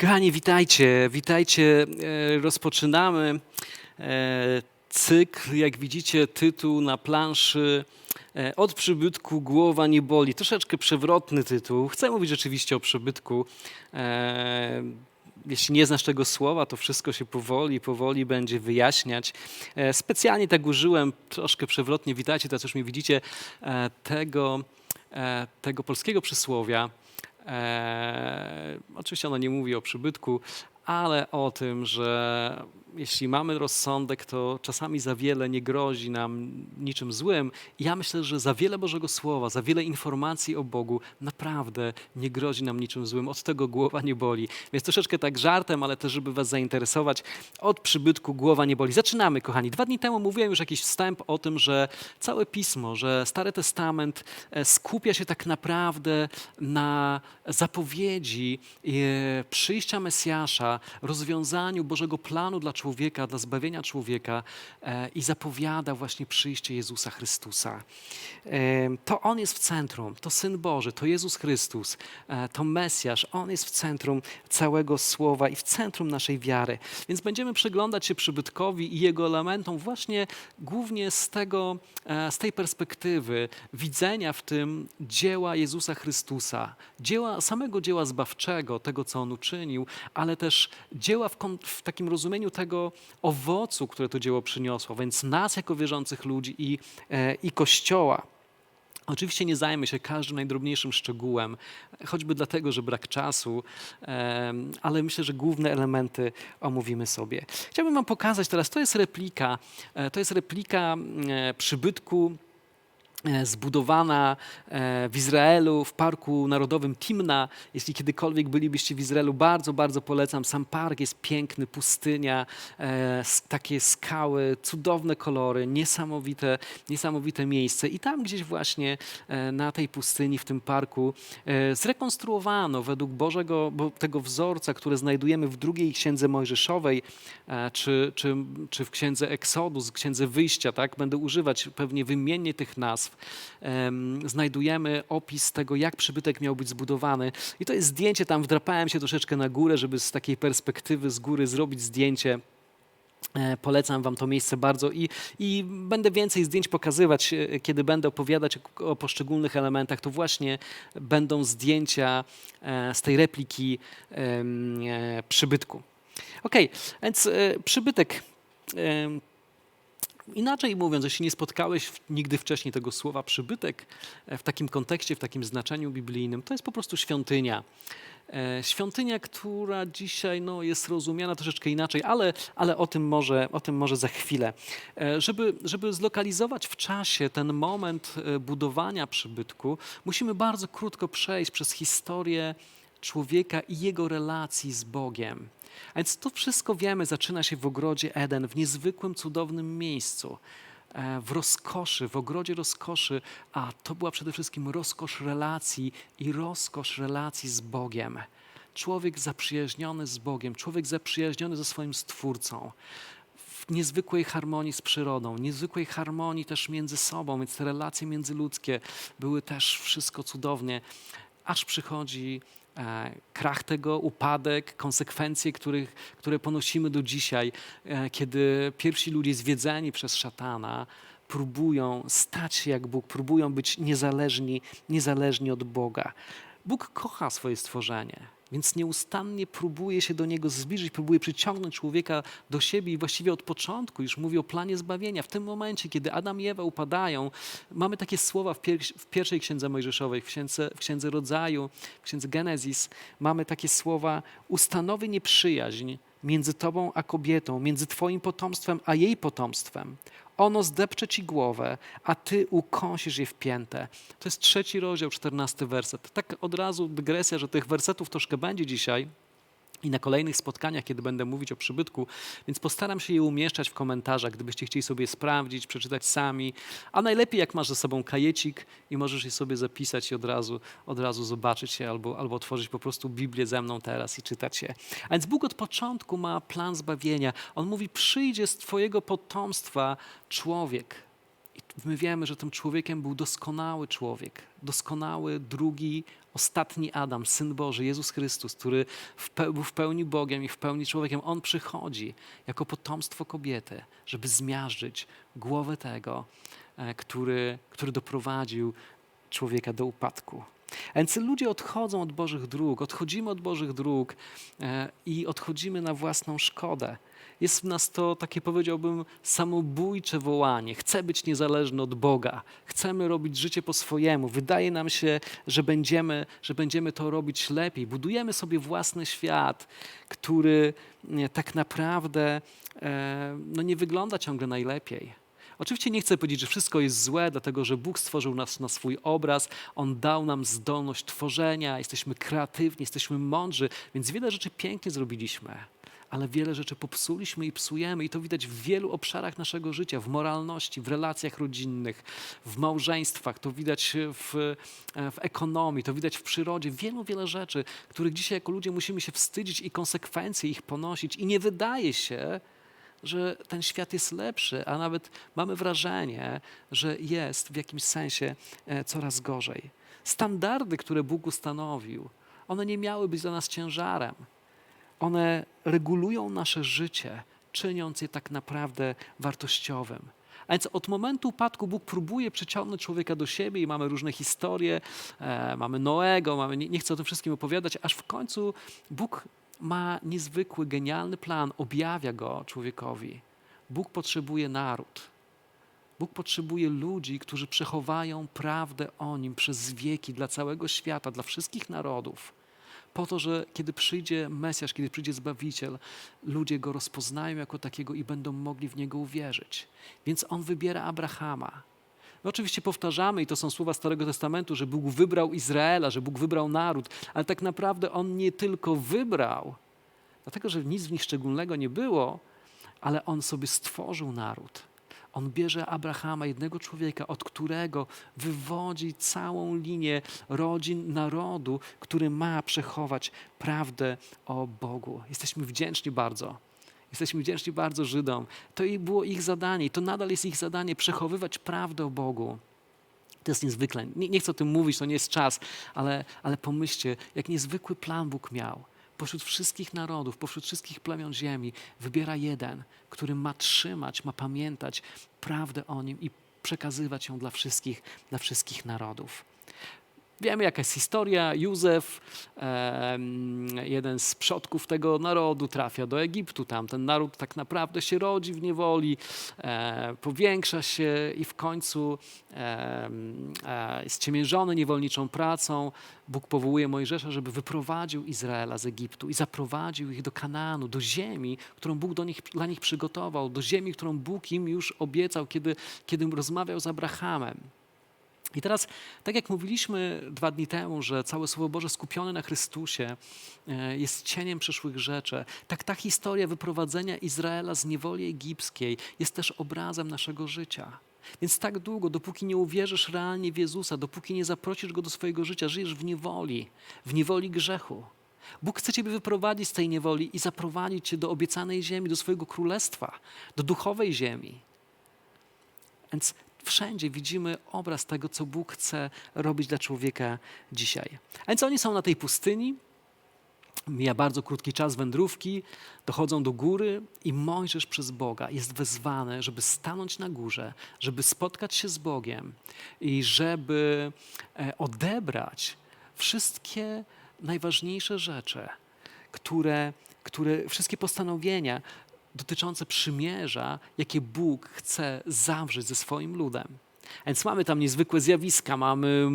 Kochani, witajcie, witajcie. E, Rozpoczynamy e, cykl, jak widzicie, tytuł na planszy e, Od przybytku głowa nie boli. Troszeczkę przewrotny tytuł. Chcę mówić rzeczywiście o przybytku. Jeśli nie znasz tego słowa, to wszystko się powoli, powoli będzie wyjaśniać. Specjalnie tak użyłem, troszkę przewrotnie, witajcie, teraz już mnie widzicie, tego, tego polskiego przysłowia. E, oczywiście ono nie mówi o przybytku, ale o tym, że jeśli mamy rozsądek, to czasami za wiele nie grozi nam niczym złym. Ja myślę, że za wiele Bożego Słowa, za wiele informacji o Bogu naprawdę nie grozi nam niczym złym. Od tego głowa nie boli. Więc troszeczkę tak żartem, ale też, żeby Was zainteresować, od przybytku głowa nie boli. Zaczynamy, kochani. Dwa dni temu mówiłem już jakiś wstęp o tym, że całe Pismo, że Stary Testament e, skupia się tak naprawdę na zapowiedzi e, przyjścia Mesjasza, rozwiązaniu Bożego planu dla człowieka, dla zbawienia człowieka e, i zapowiada właśnie przyjście Jezusa Chrystusa. E, To On jest w centrum, to Syn Boży, to Jezus Chrystus, e, to Mesjasz, On jest w centrum całego Słowa i w centrum naszej wiary. Więc będziemy przyglądać się przybytkowi i jego elementom właśnie głównie z, tego, z tej perspektywy widzenia w tym dzieła Jezusa Chrystusa, dzieła, samego dzieła zbawczego, tego co On uczynił, ale też dzieła w, w takim rozumieniu tego owocu, które to dzieło przyniosło, więc nas jako wierzących ludzi i, e, i Kościoła. Oczywiście nie zajmę się każdym najdrobniejszym szczegółem, choćby dlatego, że brak czasu, ale myślę, że główne elementy omówimy sobie. Chciałbym Wam pokazać teraz, to jest replika, e, to jest replika e, przybytku zbudowana e, w Izraelu, w Parku Narodowym Timna. Jeśli kiedykolwiek bylibyście w Izraelu, bardzo, bardzo polecam. Sam park jest piękny, pustynia, e, takie skały, cudowne kolory, niesamowite, niesamowite miejsce. I tam gdzieś właśnie e, na tej pustyni, w tym parku, e, zrekonstruowano według Bożego, bo tego wzorca, który znajdujemy w drugiej księdze Mojżeszowej, e, czy, czy, czy w księdze Eksodus, księdze Wyjścia, tak? Będę używać pewnie wymiennie tych nazw. Em, Znajdujemy opis tego, jak przybytek miał być zbudowany. I to jest zdjęcie, tam wdrapałem się troszeczkę na górę, żeby z takiej perspektywy z góry zrobić zdjęcie. E, Polecam Wam to miejsce bardzo i, i będę więcej zdjęć pokazywać, e, kiedy będę opowiadać o, poszczególnych elementach. To właśnie będą zdjęcia e, z tej repliki przybytku. Okej, więc przybytek. Inaczej mówiąc, jeśli nie spotkałeś nigdy wcześniej tego słowa przybytek e, w takim kontekście, w takim znaczeniu biblijnym, to jest po prostu świątynia. E, Świątynia, która dzisiaj no, jest rozumiana troszeczkę inaczej, ale, ale o, tym może, o tym może za chwilę. E, Żeby, żeby zlokalizować w czasie ten moment budowania przybytku, musimy bardzo krótko przejść przez historię człowieka i jego relacji z Bogiem. A więc to wszystko wiemy, zaczyna się w ogrodzie Eden, w niezwykłym, cudownym miejscu, e, w rozkoszy, w ogrodzie rozkoszy, a to była przede wszystkim rozkosz relacji i rozkosz relacji z Bogiem. Człowiek zaprzyjaźniony z Bogiem, człowiek zaprzyjaźniony ze swoim Stwórcą, w niezwykłej harmonii z przyrodą, niezwykłej harmonii też między sobą, więc te relacje międzyludzkie były też wszystko cudownie, aż przychodzi krach tego, upadek, konsekwencje, których, które ponosimy do dzisiaj, e, kiedy pierwsi ludzie zwiedzeni przez szatana próbują stać się jak Bóg, próbują być niezależni, niezależni od Boga. Bóg kocha swoje stworzenie, więc nieustannie próbuje się do niego zbliżyć, próbuje przyciągnąć człowieka do siebie i właściwie od początku już mówi o planie zbawienia. W tym momencie, kiedy Adam i Ewa upadają, mamy takie słowa w, pier- w pierwszej księdze Mojżeszowej, w księdze, w księdze Rodzaju, w księdze Genezis, mamy takie słowa: Ustanowi nieprzyjaźń między tobą a kobietą, między twoim potomstwem a jej potomstwem. Ono zdepcze ci głowę, a ty ukąsisz je w piętę. To jest trzeci rozdział, czternasty werset. Tak od razu dygresja, że tych wersetów troszkę będzie dzisiaj i na kolejnych spotkaniach, kiedy będę mówić o przybytku, więc postaram się je umieszczać w komentarzach, gdybyście chcieli sobie sprawdzić, przeczytać sami, a najlepiej jak masz ze sobą kajecik i możesz je sobie zapisać i od razu, od razu zobaczyć je albo, albo otworzyć po prostu Biblię ze mną teraz i czytać je. A więc Bóg od początku ma plan zbawienia. On mówi, przyjdzie z twojego potomstwa człowiek. My wiemy, że tym człowiekiem był doskonały człowiek, doskonały drugi, ostatni Adam, Syn Boży, Jezus Chrystus, który był w pełni Bogiem i w pełni człowiekiem. On przychodzi jako potomstwo kobiety, żeby zmiażdżyć głowę tego, e, który, który doprowadził człowieka do upadku. Więc ludzie odchodzą od Bożych dróg, odchodzimy od Bożych dróg e, i odchodzimy na własną szkodę. Jest w nas to takie, powiedziałbym, samobójcze wołanie. Chcę być niezależny od Boga, chcemy robić życie po swojemu. Wydaje nam się, że będziemy, że będziemy to robić lepiej. Budujemy sobie własny świat, który e, tak naprawdę e, no, nie wygląda ciągle najlepiej. Oczywiście nie chcę powiedzieć, że wszystko jest złe, dlatego że Bóg stworzył nas na swój obraz, On dał nam zdolność tworzenia, jesteśmy kreatywni, jesteśmy mądrzy, więc wiele rzeczy pięknie zrobiliśmy, ale wiele rzeczy popsuliśmy i psujemy. I to widać w wielu obszarach naszego życia, w moralności, w relacjach rodzinnych, w małżeństwach, to widać w, w ekonomii, to widać w przyrodzie, wielu, wiele rzeczy, których dzisiaj jako ludzie musimy się wstydzić i konsekwencje ich ponosić. I nie wydaje się, że ten świat jest lepszy, a nawet mamy wrażenie, że jest w jakimś sensie e, coraz gorzej. Standardy, które Bóg ustanowił, one nie miały być dla nas ciężarem. One regulują nasze życie, czyniąc je tak naprawdę wartościowym. A więc od momentu upadku Bóg próbuje przyciągnąć człowieka do siebie i mamy różne historie, e, mamy Noego, mamy, nie, nie chcę o tym wszystkim opowiadać, aż w końcu Bóg ma niezwykły, genialny plan, objawia go człowiekowi. Bóg potrzebuje naród. Bóg potrzebuje ludzi, którzy przechowają prawdę o nim przez wieki dla całego świata, dla wszystkich narodów. Po to, że kiedy przyjdzie Mesjasz, kiedy przyjdzie Zbawiciel, ludzie go rozpoznają jako takiego i będą mogli w niego uwierzyć. Więc on wybiera Abrahama. My oczywiście powtarzamy, i to są słowa Starego Testamentu, że Bóg wybrał Izraela, że Bóg wybrał naród, ale tak naprawdę on nie tylko wybrał, dlatego że nic w nich szczególnego nie było, ale on sobie stworzył naród. On bierze Abrahama, jednego człowieka, od którego wywodzi całą linię rodzin, narodu, który ma przechować prawdę o Bogu. Jesteśmy wdzięczni bardzo. Jesteśmy wdzięczni bardzo Żydom. To było ich zadanie i to nadal jest ich zadanie przechowywać prawdę o Bogu. To jest niezwykle. Nie, nie chcę o tym mówić, to nie jest czas, ale, ale pomyślcie, jak niezwykły plan Bóg miał. Pośród wszystkich narodów, pośród wszystkich plemion ziemi wybiera jeden, który ma trzymać, ma pamiętać prawdę o nim i przekazywać ją dla wszystkich, dla wszystkich narodów. Wiemy, jaka jest historia. Józef, jeden z przodków tego narodu, trafia do Egiptu. Tam ten naród tak naprawdę się rodzi w niewoli, e, powiększa się i w końcu e, jest ciemiężony niewolniczą pracą. Bóg powołuje Mojżesza, żeby wyprowadził Izraela z Egiptu i zaprowadził ich do Kanaanu, do ziemi, którą Bóg do nich, dla nich przygotował, do ziemi, którą Bóg im już obiecał, kiedy, kiedy rozmawiał z Abrahamem. I teraz, tak jak mówiliśmy dwa dni temu, że całe Słowo Boże skupione na Chrystusie e, jest cieniem przyszłych rzeczy, tak ta historia wyprowadzenia Izraela z niewoli egipskiej jest też obrazem naszego życia. Więc tak długo, dopóki nie uwierzysz realnie w Jezusa, dopóki nie zaprosisz Go do swojego życia, żyjesz w niewoli, w niewoli grzechu. Bóg chce Ciebie wyprowadzić z tej niewoli i zaprowadzić Cię do obiecanej ziemi, do swojego królestwa, do duchowej ziemi. Więc wszędzie widzimy obraz tego, co Bóg chce robić dla człowieka dzisiaj. A więc oni są na tej pustyni, mija bardzo krótki czas wędrówki, dochodzą do góry i Mojżesz przez Boga jest wezwany, żeby stanąć na górze, żeby spotkać się z Bogiem i żeby e, odebrać wszystkie najważniejsze rzeczy, które, które wszystkie postanowienia dotyczące przymierza, jakie Bóg chce zawrzeć ze swoim ludem. A Więc mamy tam niezwykłe zjawiska, mamy,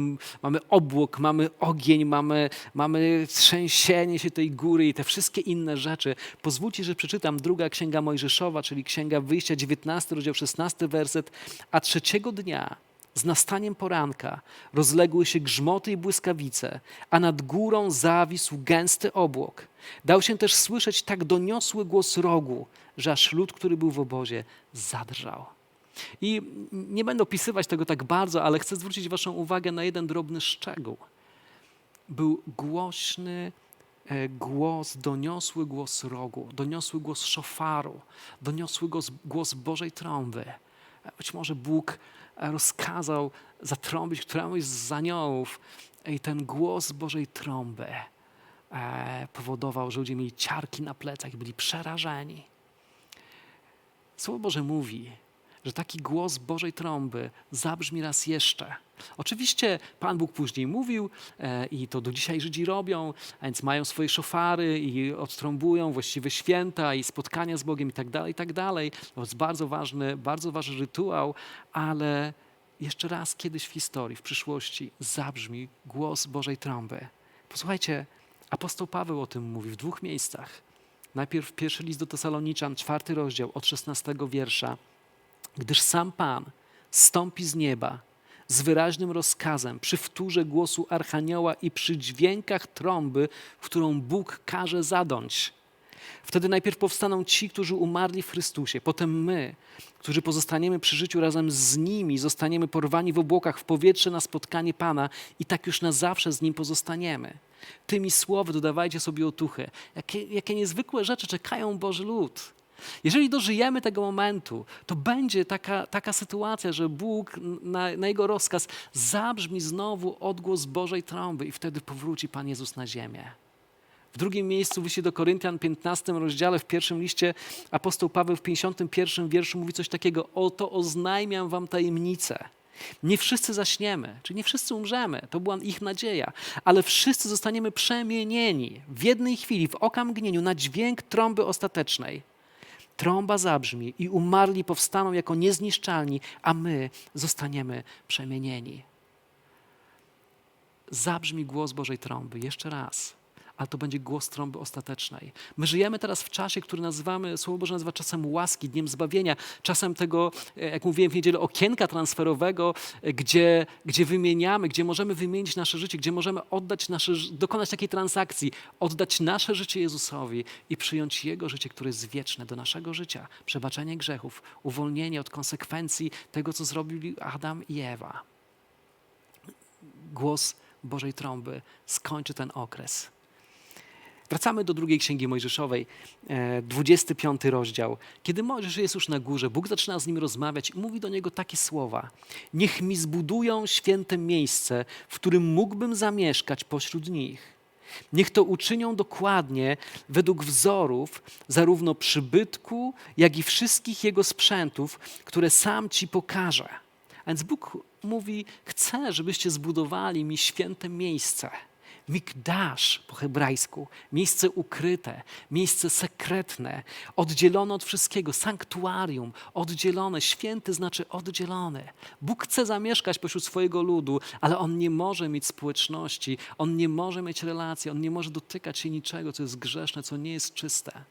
mamy obłok, mamy ogień, mamy, mamy trzęsienie się tej góry i te wszystkie inne rzeczy. Pozwólcie, że przeczytam druga księga Mojżeszowa, czyli księga wyjścia, 19 rozdział 16 werset, a trzeciego dnia z nastaniem poranka rozległy się grzmoty i błyskawice, a nad górą zawisł gęsty obłok. Dał się też słyszeć tak doniosły głos rogu, że aż lud, który był w obozie, zadrżał. I nie będę opisywać tego tak bardzo, ale chcę zwrócić Waszą uwagę na jeden drobny szczegół. Był głośny e, głos, doniosły głos rogu, doniosły głos szofaru, doniosły głos, głos Bożej trąby. Być może Bóg rozkazał zatrąbić któremuś z aniołów i ten głos Bożej trąby e, powodował, że ludzie mieli ciarki na plecach i byli przerażeni. Słowo Boże mówi, że taki głos Bożej trąby zabrzmi raz jeszcze. Oczywiście Pan Bóg później mówił e, i to do dzisiaj Żydzi robią, a więc mają swoje szofary i odtrąbują właściwe święta i spotkania z Bogiem i tak dalej, i tak dalej. To jest bardzo ważny, bardzo ważny rytuał, ale jeszcze raz kiedyś w historii, w przyszłości zabrzmi głos Bożej trąby. Posłuchajcie, apostoł Paweł o tym mówi w dwóch miejscach. Najpierw pierwszy list do Tesaloniczan, czwarty rozdział, od 16 wiersza. Gdyż sam Pan stąpi z nieba z wyraźnym rozkazem, przy wtórze głosu archanioła i przy dźwiękach trąby, którą Bóg każe zadąć. Wtedy najpierw powstaną ci, którzy umarli w Chrystusie, potem my, którzy pozostaniemy przy życiu razem z nimi, zostaniemy porwani w obłokach w powietrze na spotkanie Pana i tak już na zawsze z Nim pozostaniemy. Tymi słowy dodawajcie sobie otuchę. Jakie, jakie niezwykłe rzeczy czekają Boży lud. Jeżeli dożyjemy tego momentu, to będzie taka, taka sytuacja, że Bóg na, na Jego rozkaz zabrzmi znowu odgłos Bożej trąby i wtedy powróci Pan Jezus na ziemię. W drugim miejscu w do Koryntian, 15 rozdziale, w pierwszym liście apostoł Paweł w 51 wierszu mówi coś takiego: Oto oznajmiam wam tajemnicę. Nie wszyscy zaśniemy, czyli nie wszyscy umrzemy, to była ich nadzieja, ale wszyscy zostaniemy przemienieni w jednej chwili, w okamgnieniu, na dźwięk trąby ostatecznej. Trąba zabrzmi i umarli powstaną jako niezniszczalni, a my zostaniemy przemienieni. Zabrzmi głos Bożej trąby jeszcze raz ale to będzie głos trąby ostatecznej. My żyjemy teraz w czasie, który nazywamy, Słowo Boże nazywa czasem łaski, dniem zbawienia, czasem tego, e, jak mówiłem w niedzielę, okienka transferowego, e, gdzie, gdzie wymieniamy, gdzie możemy wymienić nasze życie, gdzie możemy oddać nasze, dokonać takiej transakcji, oddać nasze życie Jezusowi i przyjąć Jego życie, które jest wieczne do naszego życia. Przebaczenie grzechów, uwolnienie od konsekwencji tego, co zrobili Adam i Ewa. Głos Bożej trąby skończy ten okres Wracamy do drugiej księgi Mojżeszowej, 25 e, rozdział. Kiedy Mojżesz jest już na górze, Bóg zaczyna z nim rozmawiać i mówi do niego takie słowa: Niech mi zbudują święte miejsce, w którym mógłbym zamieszkać pośród nich. Niech to uczynią dokładnie według wzorów zarówno przybytku, jak i wszystkich jego sprzętów, które sam ci pokażę. A więc Bóg mówi: Chcę, żebyście zbudowali mi święte miejsce. Mikdasz po hebrajsku, miejsce ukryte, miejsce sekretne, oddzielone od wszystkiego, sanktuarium, oddzielone, święty znaczy oddzielony. Bóg chce zamieszkać pośród swojego ludu, ale on nie może mieć społeczności, on nie może mieć relacji, on nie może dotykać się niczego, co jest grzeszne, co nie jest czyste.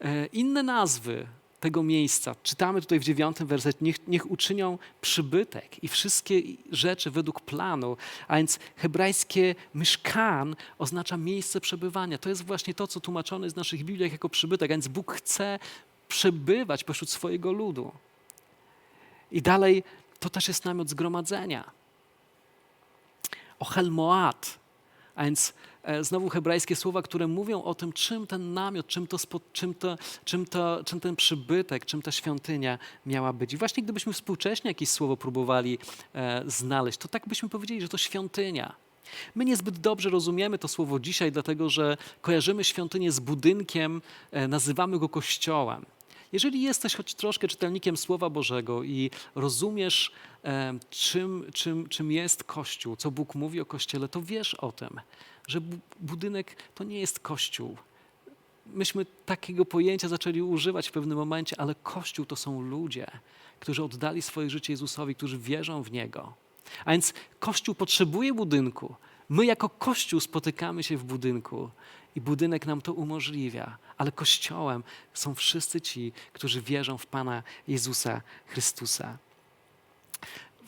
E, inne nazwy tego miejsca. Czytamy tutaj w dziewiątym wersecie, niech, niech uczynią przybytek i wszystkie rzeczy według planu. A więc hebrajskie myszkan oznacza miejsce przebywania. To jest właśnie to, co tłumaczone jest w naszych Bibliach jako przybytek. A więc Bóg chce przebywać pośród swojego ludu. I dalej to też jest namiot zgromadzenia. Ochel Moat, a więc znowu hebrajskie słowa, które mówią o tym, czym ten namiot, czym, to, czym, to, czym, to, czym ten przybytek, czym ta świątynia miała być. I właśnie gdybyśmy współcześnie jakieś słowo próbowali e, znaleźć, to tak byśmy powiedzieli, że to świątynia. My niezbyt dobrze rozumiemy to słowo dzisiaj, dlatego że kojarzymy świątynię z budynkiem, e, nazywamy go kościołem. Jeżeli jesteś choć troszkę czytelnikiem Słowa Bożego i rozumiesz, e, czym, czym, czym jest Kościół, co Bóg mówi o Kościele, to wiesz o tym, że budynek to nie jest Kościół. Myśmy takiego pojęcia zaczęli używać w pewnym momencie, ale Kościół to są ludzie, którzy oddali swoje życie Jezusowi, którzy wierzą w Niego. A więc Kościół potrzebuje budynku. My jako Kościół spotykamy się w budynku i budynek nam to umożliwia, ale Kościołem są wszyscy ci, którzy wierzą w Pana Jezusa Chrystusa.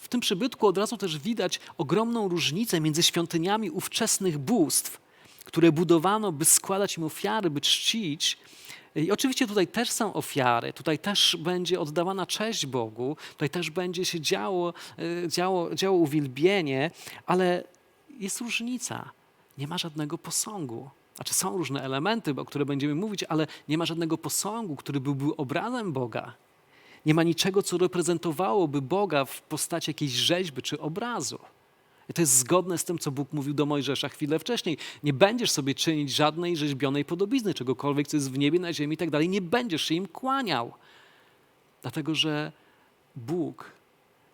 W tym przybytku od razu też widać ogromną różnicę między świątyniami ówczesnych bóstw, które budowano, by składać im ofiary, by czcić, i oczywiście tutaj też są ofiary, tutaj też będzie oddawana cześć Bogu, tutaj też będzie się działo, e, działo, działo uwielbienie, ale jest różnica. Nie ma żadnego posągu. Znaczy są różne elementy, o których będziemy mówić, ale nie ma żadnego posągu, który byłby obrazem Boga. Nie ma niczego, co reprezentowałoby Boga w postaci jakiejś rzeźby czy obrazu. I to jest zgodne z tym, co Bóg mówił do Mojżesza chwilę wcześniej. Nie będziesz sobie czynić żadnej rzeźbionej podobizny, czegokolwiek, co jest w niebie, na ziemi i tak dalej. Nie będziesz się im kłaniał. Dlatego, że Bóg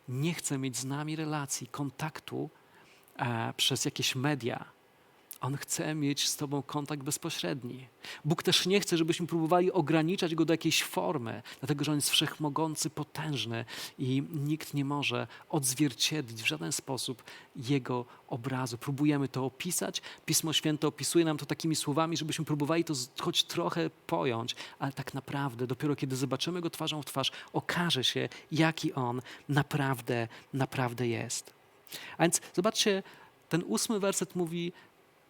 nie chce mieć z nami relacji, kontaktu e, przez jakieś media. On chce mieć z Tobą kontakt bezpośredni. Bóg też nie chce, żebyśmy próbowali ograniczać Go do jakiejś formy, dlatego że On jest wszechmogący, potężny i nikt nie może odzwierciedlić w żaden sposób Jego obrazu. Próbujemy to opisać. Pismo Święte opisuje nam to takimi słowami, żebyśmy próbowali to choć trochę pojąć, ale tak naprawdę dopiero kiedy zobaczymy Go twarzą w twarz, okaże się, jaki On naprawdę, naprawdę jest. A więc zobaczcie, ten ósmy werset mówi,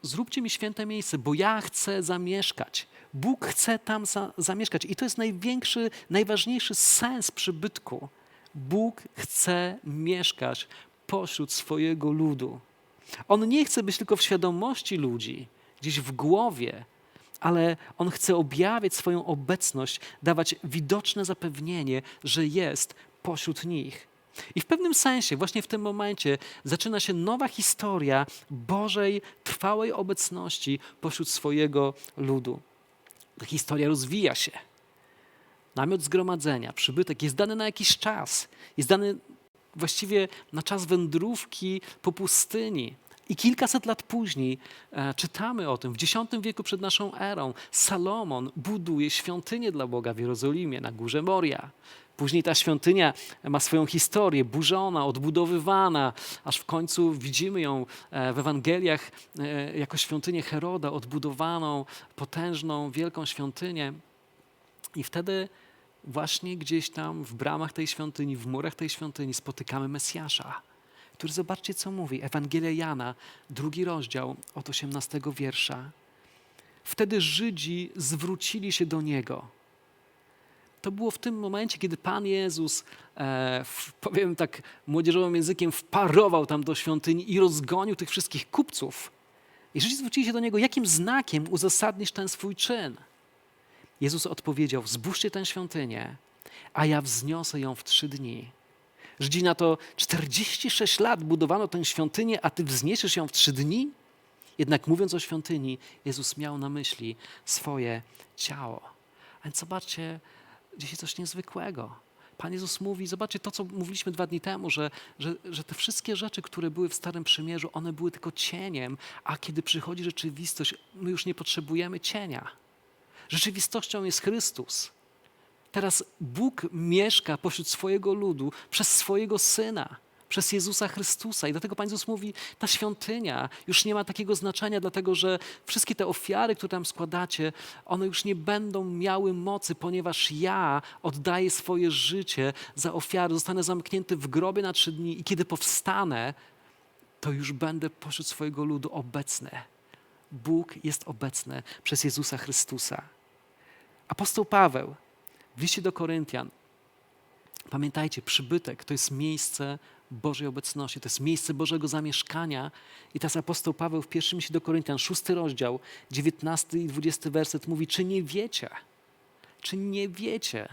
zróbcie mi święte miejsce, bo ja chcę zamieszkać. Bóg chce tam za, zamieszkać. I to jest największy, najważniejszy sens przybytku. Bóg chce mieszkać pośród swojego ludu. On nie chce być tylko w świadomości ludzi, gdzieś w głowie, ale on chce objawiać swoją obecność, dawać widoczne zapewnienie, że jest pośród nich. I w pewnym sensie, właśnie w tym momencie, zaczyna się nowa historia Bożej, trwałej obecności pośród swojego ludu. Ta historia rozwija się. Namiot zgromadzenia, przybytek jest dany na jakiś czas. Jest dany właściwie na czas wędrówki po pustyni. I kilkaset lat później e, czytamy o tym, w X wieku przed naszą erą, Salomon buduje świątynię dla Boga w Jerozolimie, na górze Moria. Później ta świątynia ma swoją historię, burzona, odbudowywana, aż w końcu widzimy ją e, w Ewangeliach e, jako świątynię Heroda, odbudowaną, potężną, wielką świątynię. I wtedy właśnie gdzieś tam w bramach tej świątyni, w murach tej świątyni spotykamy Mesjasza, który zobaczcie, co mówi. Ewangelia Jana, drugi rozdział od 18 wiersza. Wtedy Żydzi zwrócili się do Niego to było w tym momencie, kiedy Pan Jezus, e, w, powiem tak młodzieżowym językiem, wparował tam do świątyni i rozgonił tych wszystkich kupców. I Żydzi zwrócili się do Niego, jakim znakiem uzasadnisz ten swój czyn? Jezus odpowiedział, zbóżcie tę świątynię, a ja wzniosę ją w trzy dni. Żydzi na to 46 lat budowano tę świątynię, a ty wzniesiesz ją w trzy dni? Jednak mówiąc o świątyni, Jezus miał na myśli swoje ciało. A więc zobaczcie, dzisiaj coś niezwykłego. Pan Jezus mówi, zobaczcie to, co mówiliśmy dwa dni temu, że, że, że te wszystkie rzeczy, które były w Starym Przymierzu, one były tylko cieniem, a kiedy przychodzi rzeczywistość, my już nie potrzebujemy cienia. Rzeczywistością jest Chrystus. Teraz Bóg mieszka pośród swojego ludu przez swojego Syna przez Jezusa Chrystusa. I dlatego Pan Jezus mówi, ta świątynia już nie ma takiego znaczenia, dlatego że wszystkie te ofiary, które tam składacie, one już nie będą miały mocy, ponieważ ja oddaję swoje życie za ofiary, zostanę zamknięty w grobie na trzy dni i kiedy powstanę, to już będę pośród swojego ludu obecny. Bóg jest obecny przez Jezusa Chrystusa. Apostoł Paweł w liście do Koryntian Pamiętajcie, przybytek to jest miejsce Bożej obecności, to jest miejsce Bożego zamieszkania. I teraz apostoł Paweł w pierwszym liście do Koryntian, szósty rozdział, dziewiętnasty i dwudziesty werset mówi, czy nie wiecie, czy nie wiecie,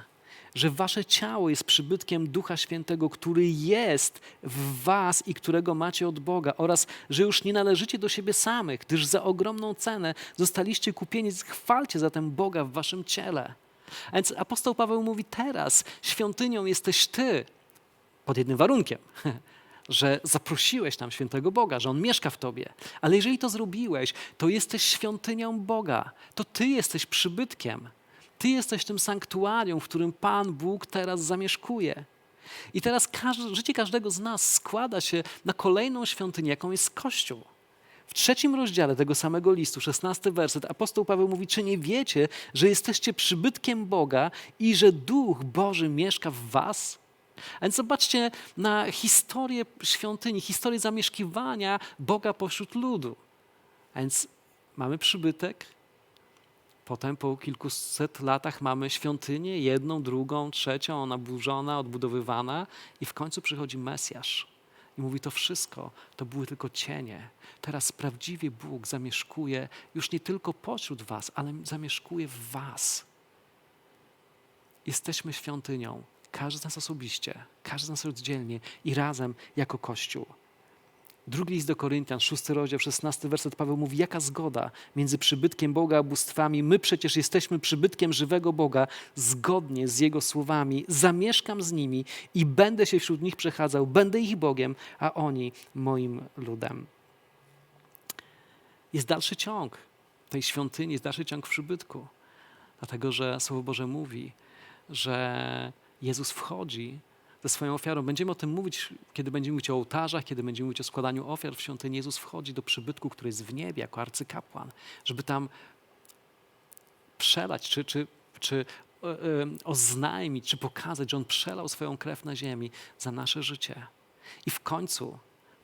że wasze ciało jest przybytkiem Ducha Świętego, który jest w was i którego macie od Boga, oraz że już nie należycie do siebie samych, gdyż za ogromną cenę zostaliście kupieni. Chwalcie zatem Boga w waszym ciele. A więc apostoł Paweł mówi teraz, świątynią jesteś ty, pod jednym warunkiem, że zaprosiłeś tam świętego Boga, że On mieszka w tobie. Ale jeżeli to zrobiłeś, to jesteś świątynią Boga. To ty jesteś przybytkiem. Ty jesteś tym sanktuarium, w którym Pan Bóg teraz zamieszkuje. I teraz każde, życie każdego z nas składa się na kolejną świątynię, jaką jest Kościół. W trzecim rozdziale tego samego listu, szesnasty werset, apostoł Paweł mówi, czy nie wiecie, że jesteście przybytkiem Boga i że Duch Boży mieszka w was? A więc zobaczcie na historię świątyni, historię zamieszkiwania Boga pośród ludu. A więc mamy przybytek, potem po kilkuset latach mamy świątynię, jedną, drugą, trzecią, ona burzona, odbudowywana i w końcu przychodzi Mesjasz. I mówi, to wszystko to były tylko cienie. Teraz prawdziwie Bóg zamieszkuje już nie tylko pośród Was, ale zamieszkuje w Was. Jesteśmy świątynią Każdy z nas osobiście, każdy z nas oddzielnie i razem jako Kościół. Drugi list do Koryntian, szósty rozdział, szesnasty werset, Paweł mówi, jaka zgoda między przybytkiem Boga a bóstwami. My przecież jesteśmy przybytkiem żywego Boga, zgodnie z Jego słowami. Zamieszkam z nimi i będę się wśród nich przechadzał, będę ich Bogiem, a oni moim ludem. Jest dalszy ciąg tej świątyni, jest dalszy ciąg w przybytku. Dlatego, że Słowo Boże mówi, że Jezus wchodzi ze swoją ofiarą. Będziemy o tym mówić, kiedy będziemy mówić o ołtarzach, kiedy będziemy mówić o składaniu ofiar w świątyni. Jezus wchodzi do przybytku, który jest w niebie, jako arcykapłan, żeby tam przelać, czy, czy, czy e, e, oznajmić, czy pokazać, że On przelał swoją krew na ziemi za nasze życie. I w końcu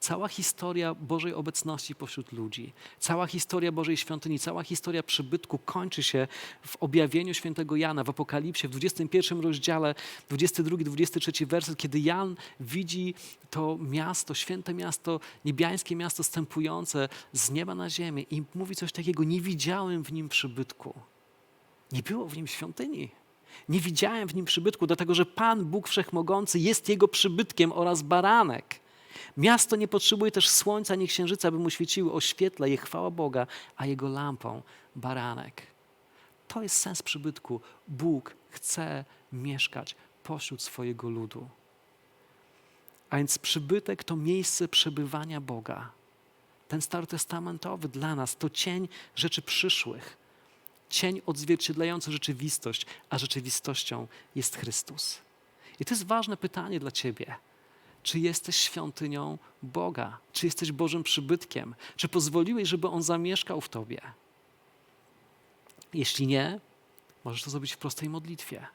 cała historia Bożej obecności pośród ludzi, cała historia Bożej świątyni, cała historia przybytku kończy się w objawieniu świętego Jana, w Apokalipsie, w 21 rozdziale, 22-23 werset, kiedy Jan widzi to miasto, święte miasto, niebiańskie miasto stępujące z nieba na ziemię i mówi coś takiego, nie widziałem w nim przybytku. Nie było w nim świątyni. Nie widziałem w nim przybytku, dlatego że Pan Bóg Wszechmogący jest jego przybytkiem oraz baranek. Miasto nie potrzebuje też słońca ani księżyca, by mu świeciły, oświetla je chwała Boga, a jego lampą baranek. To jest sens przybytku. Bóg chce mieszkać pośród swojego ludu. A więc przybytek to miejsce przebywania Boga. Ten starotestamentowy dla nas to cień rzeczy przyszłych. Cień odzwierciedlający rzeczywistość, a rzeczywistością jest Chrystus. I to jest ważne pytanie dla Ciebie. Czy jesteś świątynią Boga? Czy jesteś Bożym przybytkiem? Czy pozwoliłeś, żeby On zamieszkał w Tobie? Jeśli nie, możesz to zrobić w prostej modlitwie.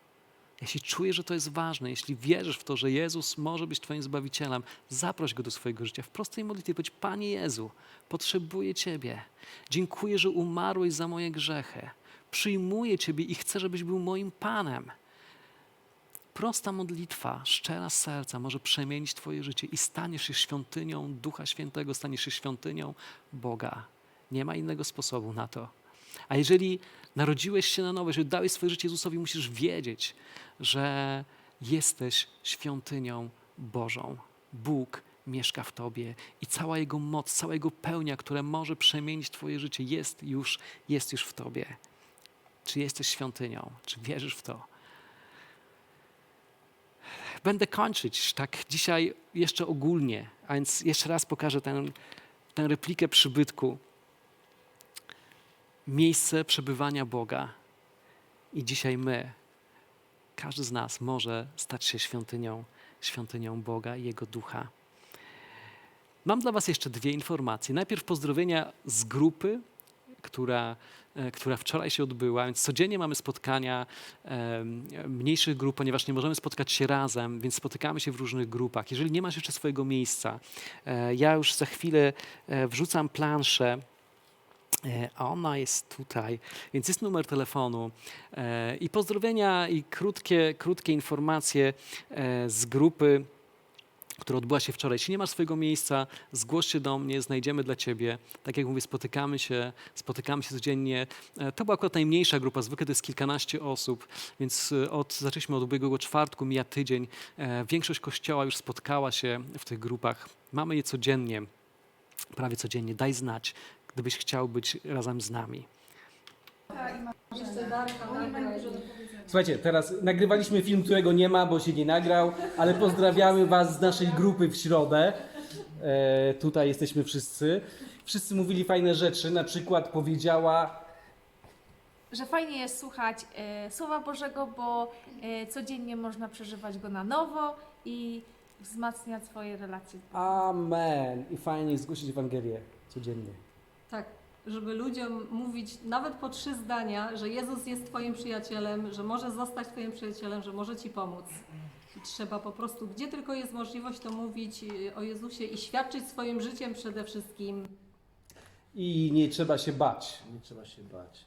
Jeśli czujesz, że to jest ważne, jeśli wierzysz w to, że Jezus może być Twoim Zbawicielem, zaproś Go do swojego życia w prostej modlitwie. Powiedz, Panie Jezu, potrzebuję Ciebie. Dziękuję, że umarłeś za moje grzechy. Przyjmuję Ciebie i chcę, żebyś był moim Panem. Prosta modlitwa, szczera serca może przemienić Twoje życie i staniesz się świątynią Ducha Świętego, staniesz się świątynią Boga. Nie ma innego sposobu na to. A jeżeli narodziłeś się na nowo, jeżeli dałeś swoje życie Jezusowi, musisz wiedzieć, że jesteś świątynią Bożą. Bóg mieszka w Tobie i cała Jego moc, cała Jego pełnia, która może przemienić Twoje życie, jest już, jest już w Tobie. Czy jesteś świątynią? Czy wierzysz w to? Będę kończyć tak dzisiaj jeszcze ogólnie, a więc jeszcze raz pokażę tę, tę replikę przybytku. Miejsce przebywania Boga. I dzisiaj my, każdy z nas może stać się świątynią, świątynią Boga i Jego Ducha. Mam dla Was jeszcze dwie informacje. Najpierw pozdrowienia z grupy, która, e, która wczoraj się odbyła. Więc codziennie mamy spotkania mniejszych grup, ponieważ nie możemy spotkać się razem, więc spotykamy się w różnych grupach. Jeżeli nie masz jeszcze swojego miejsca, e, ja już za chwilę e, wrzucam planszę. A ona jest tutaj, więc jest numer telefonu i pozdrowienia i krótkie, krótkie informacje z grupy która odbyła się wczoraj. Jeśli nie masz swojego miejsca, zgłoś się do mnie, znajdziemy dla ciebie. Tak jak mówię, spotykamy się, spotykamy się codziennie. E, To była akurat najmniejsza grupa, zwykle to jest kilkanaście osób, więc e, od, zaczęliśmy od ubiegłego czwartku, mija tydzień. E, Większość kościoła już spotkała się w tych grupach. Mamy je codziennie, prawie codziennie. Daj znać, gdybyś chciał być razem z nami. Słuchajcie, teraz nagrywaliśmy film, którego nie ma, bo się nie nagrał, ale pozdrawiamy Was z naszej grupy w środę. E, tutaj jesteśmy wszyscy. Wszyscy mówili fajne rzeczy, na przykład powiedziała, że fajnie jest słuchać e, Słowa Bożego, bo e, codziennie można przeżywać go na nowo i wzmacniać swoje relacje. Amen. I fajnie jest głosić Ewangelię codziennie. Tak, żeby ludziom mówić nawet po trzy zdania, że Jezus jest Twoim przyjacielem, że może zostać Twoim przyjacielem, że może Ci pomóc. I trzeba po prostu, gdzie tylko jest możliwość, to mówić y, o Jezusie i świadczyć swoim życiem przede wszystkim. I nie trzeba się bać. Nie trzeba się bać.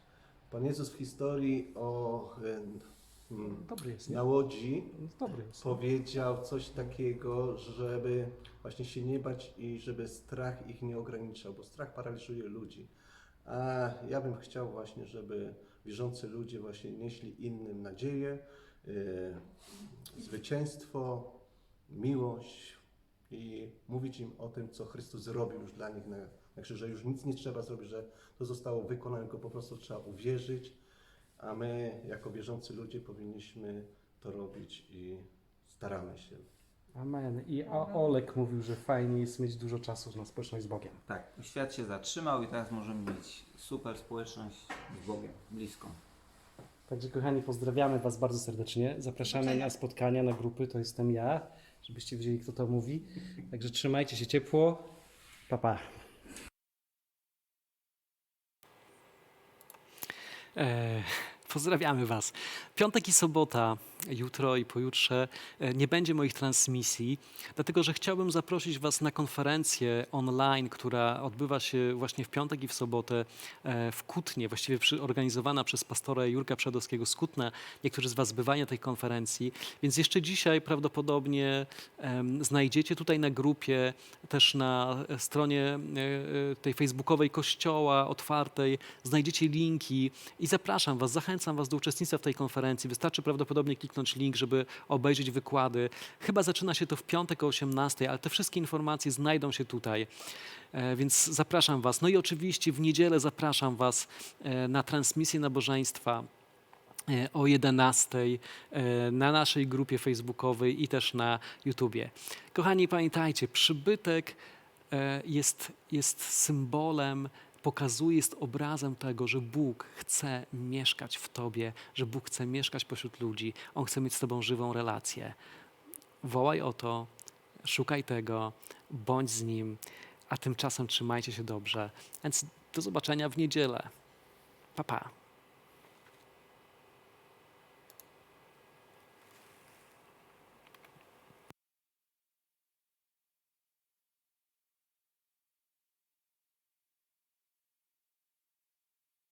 Pan Jezus w historii o e, mm, Dobry jest, nie? na łodzi Dobry jest. powiedział coś takiego, żeby właśnie się nie bać i żeby strach ich nie ograniczał, bo strach paraliżuje ludzi. Ja bym chciał właśnie, żeby wierzący ludzie właśnie nieśli innym nadzieję, y, zwycięstwo, miłość i mówić im o tym, co Chrystus zrobił już dla nich na, na krzyżu, że już nic nie trzeba zrobić, że to zostało wykonane, tylko po prostu trzeba uwierzyć, a my jako wierzący ludzie powinniśmy to robić i staramy się. Amen. I o- Olek mówił, że fajnie jest mieć dużo czasu na społeczność z Bogiem. Tak, świat się zatrzymał i teraz możemy mieć super społeczność z Bogiem, bliską. Także kochani, pozdrawiamy Was bardzo serdecznie. Zapraszamy na spotkania, na grupy, to jestem ja, żebyście wiedzieli, kto to mówi. Także trzymajcie się ciepło. Pa, pa. E, pozdrawiamy Was. Piątek i sobota, jutro i pojutrze e, nie będzie moich transmisji, dlatego że chciałbym zaprosić Was na konferencję online, która odbywa się właśnie w piątek i w sobotę e, w Kutnie, właściwie organizowana przez pastora Jurka Przedowskiego z Kutna. Niektórzy z Was bywają na tej konferencji, więc jeszcze dzisiaj prawdopodobnie znajdziecie tutaj na grupie, też na e, stronie tej facebookowej Kościoła otwartej, znajdziecie linki i zapraszam Was, zachęcam Was do uczestnictwa w tej konferencji. Wystarczy prawdopodobnie kliknąć link, żeby obejrzeć wykłady. Chyba zaczyna się to w piątek o 18, ale te wszystkie informacje znajdą się tutaj. E, Więc zapraszam Was. No i oczywiście w niedzielę zapraszam Was e, na transmisję nabożeństwa e, o 11 e, na naszej grupie facebookowej i też na YouTubie. Kochani, pamiętajcie, przybytek jest, jest symbolem, pokazuje, jest obrazem tego, że Bóg chce mieszkać w Tobie, że Bóg chce mieszkać pośród ludzi. On chce mieć z Tobą żywą relację. Wołaj o to, szukaj tego, bądź z Nim, a tymczasem trzymajcie się dobrze. Więc do zobaczenia w niedzielę. Pa, pa.